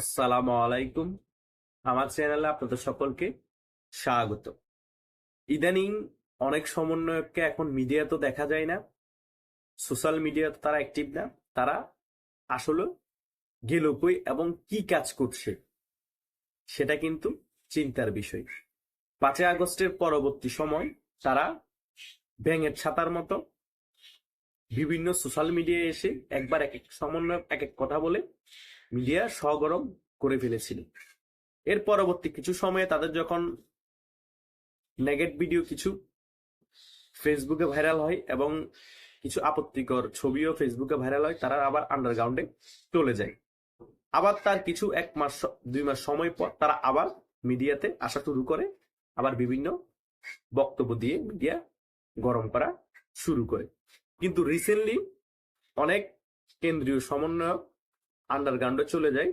আসসালামু আলাইকুম। আমার চ্যানেলে আপনাদের সকলকে স্বাগত। ইদানিং অনেক সমন্বয়ককে এখন মিডিয়া তো দেখা যায় না, সোশ্যাল মিডিয়া তো তারা অ্যাক্টিভ না, তারা আসলে গেল কই এবং কি কাজ করছে, সেটা কিন্তু চিন্তার বিষয়। পাঁচই আগস্টের পরবর্তী সময় তারা ব্যাঙের ছাতার মতো বিভিন্ন সোশ্যাল মিডিয়ায় এসে একবার এক এক সমন্বয়ক এক এক কথা বলে মিডিয়া সগরম করে ফেলেছিল। এর পরবর্তী কিছু সময়ে তাদের যখন নেগেট ভিডিও কিছু ফেসবুকে ভাইরাল হয় এবং কিছু আপত্তিকর ছবিও ফেসবুকে ভাইরাল হয়, তারা আবার আন্ডারগ্রাউন্ডে চলে যায়। আবার তার কিছু এক মাস, দুই মাস সময় পর তারা আবার মিডিয়াতে আসা শুরু করে, আবার বিভিন্ন বক্তব্য দিয়ে মিডিয়া গরম করা শুরু করে। কিন্তু রিসেন্টলি অনেক কেন্দ্রীয় সমন্বয়ক আন্ডারগ্রাউন্ডে চলে যায়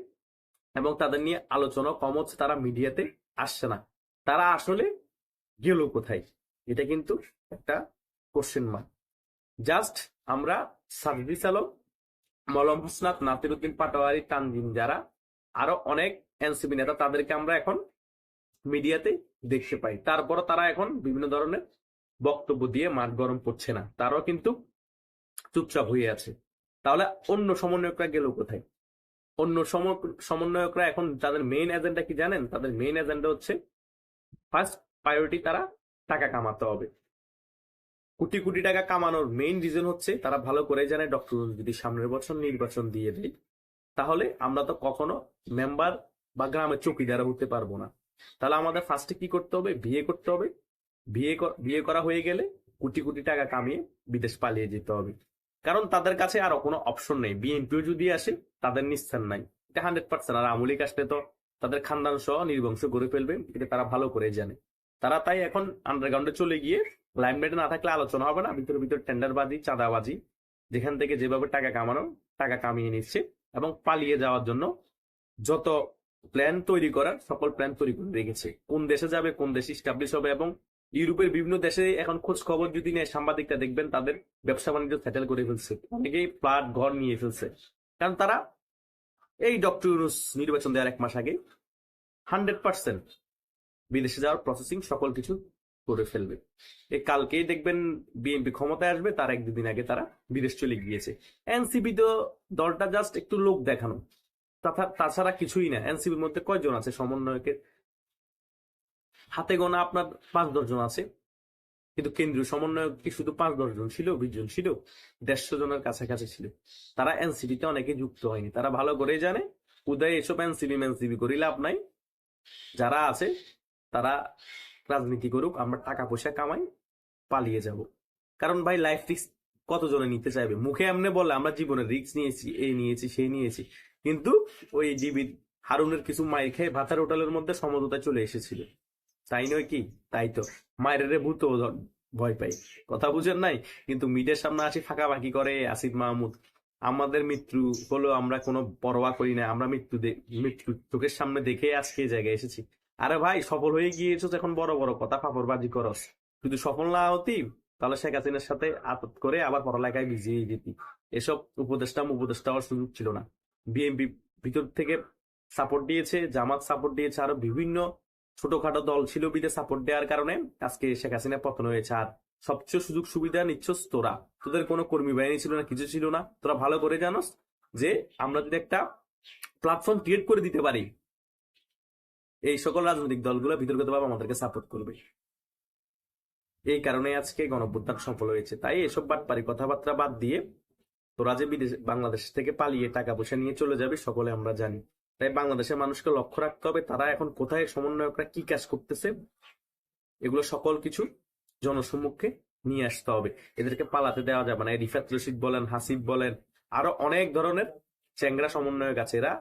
এবং তাদের নিয়ে আলোচনা কম হচ্ছে তারা মিডিয়াতে আসছে না। তারা আসলে গেল কোথায়? এটা কিন্তু একটা কোশ্চেন মার্ক জাস্ট আমরা সার্ভিস আলম, মলম হাসনাত নাতিরুদ্দিন পাটোয়ারি তানজিম যারা, আরও অনেক এনসিপি নেতা তাদেরকে আমরা এখন মিডিয়াতে দেখতে পাই। তারপর তারা এখন বিভিন্ন ধরনের বক্তব্য দিয়ে মাঠ গরম করছে না। তারাও কিন্তু চুপচাপ হয়ে আছে। তাহলে অন্য সমন্বয়করা গেল কোথায়? অন্য সম- সমন্বয়করা এখন তাদের মেইন এজেন্ডা কি জানেন? তাদের মেইন এজেন্ডা হচ্ছে ফার্স্ট প্রায়োরিটি তারা টাকা কামাতে হবে। কোটি কোটি টাকা কামানোর মেইন রিজন হচ্ছে তারা ভালো করে জানে ডক্টর যদি সামনের বছর নির্বাচন দিয়ে দেয়, তাহলে আমরা তো কখনো মেম্বার বা গ্রামের চৌকিদার হতে পারব না। তাহলে আমাদের ফার্স্টে কি করতে হবে? বিয়ে করতে হবে। বিয়ে বিয়ে করা হয়ে গেলে কোটি কোটি টাকা কামিয়ে বিদেশ পালিয়ে যেতে হবে। কারণ তাদের কাছে আর কোনো অপশন নেই। বিএনপিও যদি আসে, তাদের নিস্তার নাই। এটা হান্ড্রেড পার্সেন্ট আর আমলিক আসলে তো তাদের খানদান সহ নির্বংশ গড়ে ফেলবে এটা তারা ভালো করে জানে। তারা তাই এখন আন্ডারগ্রাউন্ডে চলে গিয়ে লাইমলাইটে না থাকলে আলোচনা হবে না। ভিতরে ভিতরে টেন্ডারবাজি চাঁদাবাজি, যেখান থেকে যেভাবে টাকা কামানো, টাকা কামিয়ে নিচ্ছে এবং পালিয়ে যাওয়ার জন্য যত প্ল্যান তৈরি করার, সকল প্ল্যান তৈরি করে রেখেছে। কোন দেশে যাবে, কোন দেশে স্টাবলিশ হবে এবং ইউরোপের বিভিন্ন দেশে এখন খোঁজ খবর যদি নেয় সাংবাদিকটা দেখবেন তাদের ব্যবসা বাণিজ্য সেটেল করে ফেলছে। অনেকেই ফ্ল্যাট, ঘর নিয়ে ফেলছে। কারণ তারা এই ডক্টর নির্বাচন দেওয়ার এক মাস আগে হান্ড্রেড পার্সেন্ট বিদেশে যাওয়ার প্রসেসিং সকল কিছু করে ফেলবে। এই কালকেই দেখবেন বিএনপি ক্ষমতায় আসবে, তার এক দুদিন আগে তারা বিদেশ চলে গিয়েছে। এনসিপি তো দলটা জাস্ট একটু লোক দেখানো। তাছাড়া কিছুই না। এনসিপির মধ্যে কয়জন আছে? সমন্বয়কের হাতে গোনা আপনার পাঁচ দশজন আছে। কিন্তু কেন্দ্রীয় সমন্বয়ক কি শুধু পাঁচ দশজন ছিল, বিশ জন ছিল? দেড়শো জনের কাছাকাছি ছিল। তারা এনসিপিতে অনেকে যুক্ত হয়নি। তারা ভালো করেই জানে, উদয় এসব এনসিপি মেনসিপি করি লাভ নাই। যারা আছে, তারা রাজনীতি করুক, আমরা টাকা পয়সা কামাই, পালিয়ে যাব। কারণ ভাই লাইফ রিস্ক কতজনে নিতে চাইবে? মুখে এমনি বলে, আমরা জীবনে রিস্ক নিয়েছি এই নিয়েছি সেই নিয়েছি। কিন্তু ওই ডিবি হারুনের কিছু মায়ের খেয়ে ভাতার হোটেলের মধ্যে সমঝোতায় চলে এসেছিল। তাই নয় কি? তাই তো। মায়ের ভূত ভয় পাই। কথা বুঝেন নাই? কিন্তু মিডিয়ার সামনে আসি ফাঁকা ফাঁকাফাঁকি করে আসিফ মাহমুদ। আমাদের মৃত্যু হলো আমরা কোনো পরোয়া করি না, আমরা মৃত্যু মৃত্যু চোখের সামনে দেখে আজকে জায়গায় এসেছি। আরে ভাই, সফল হয়ে গিয়েছো এখন বড় বড় কথা, ফাপড়বাজি করস যদি সফল না হতি তাহলে শেখ হাসিনার সাথে আতত করে আবার পড়ালেখায় ভিজিয়ে যেতি এসব উপদেষ্টা উপদেষ্টা হওয়ার সুযোগ ছিল না। বিএনপি ভিতর থেকে সাপোর্ট দিয়েছে, জামাত সাপোর্ট দিয়েছে, আরও বিভিন্ন ছোটখাটো দল ছিল বিদে সাপোর্ট দেওয়ার কারণে আজকে শেখ হাসিনা পতন হয়েছে। আর সবচেয়ে সুযোগ সুবিধা নিচ্ছস তোরা। তোদের কোনো কর্মী বাহিনী ছিল না, কিছু ছিল না। তোরা ভালো করে জানোস যে আমরা যদি একটা প্ল্যাটফর্ম ক্রিয়েট করে দিতে পারি, এই সকল রাজনৈতিক দলগুলো বিতর্কিতভাবে আমাদেরকে সাপোর্ট করবে। এই কারণে আজকে গণভ্যুত্থান সফল হয়েছে। তাই এসব বাটপারি কথাবার্তা বাদ দিয়ে তোরা যে বিদেশ বাংলাদেশ থেকে পালিয়ে টাকা পয়সা নিয়ে চলে যাবে, সকলে আমরা জানি। তাই বাংলাদেশের মানুষকে লক্ষ্য রাখতে হবে তারা এখন কোথায় সমন্বয়করা কি কাজ করতেছে, এগুলো সকল কিছু জনসম্মুখে নিয়ে আসতে হবে। এদেরকে পালাতে দেওয়া যাবে না। রিফাত রশিদ বলেন, হাসিব বলেন, আরও অনেক ধরনের চ্যাংরা সমন্বয়ক আছে এরা।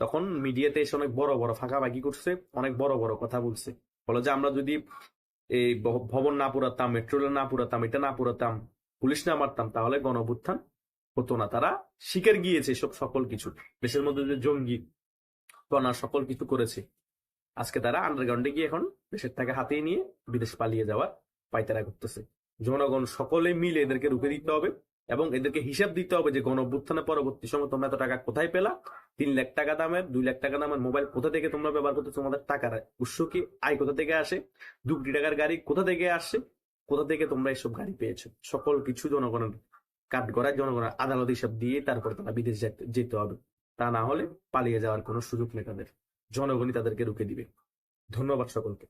তখন মিডিয়াতে এসে অনেক বড় বড় ফাঁকাফাঁকি করছে, অনেক বড় বড় কথা বলছে। বলো যে আমরা যদি এই ভবন না পুরাতাম, মেট্রো না পুরাতাম, এটা না পুরাতাম, পুলিশ না মারতাম, তাহলে গণভুত্থান হতো না। তারা শিকার গিয়েছে সব সকল কিছু। দেশের মধ্যে যে জঙ্গি কণা সকল কিছু করেছে। আজকে তারা আন্ডারগ্রাউন্ডে গিয়ে এখন দেশের টাকা হাতিয়ে নিয়ে বিদেশ পালিয়ে যাওয়ার পায়তারা করতেছে। জনগণ সকলে মিলে এদেরকে রুখে দিতে হবে এবং এদেরকে হিসাব দিতে হবে যে গণ পরবর্তী সময় তোমরা এত টাকা কোথায় পেলা? তিন লাখ টাকা দামের, দুই লাখ টাকা দামের মোবাইল কোথা থেকে তোমরা ব্যবহার করতে? তোমাদের টাকার উৎস কি? আয় কোথা থেকে আসে? দু কোটি টাকার গাড়ি কোথা থেকে আসছে কোথা থেকে তোমরা এসব গাড়ি পেয়েছ? সকল কিছু জনগণের কাঠ গড়ায় জনগণের আদালত হিসাব দিয়ে তারপর তারা বিদেশ যেতে হবে। তা না হলে পালিয়ে যাওয়ার কোনো সুযোগ নেই তাদের। জনগণই তাদেরকে রুখে দিবে। ধন্যবাদ সকলকে।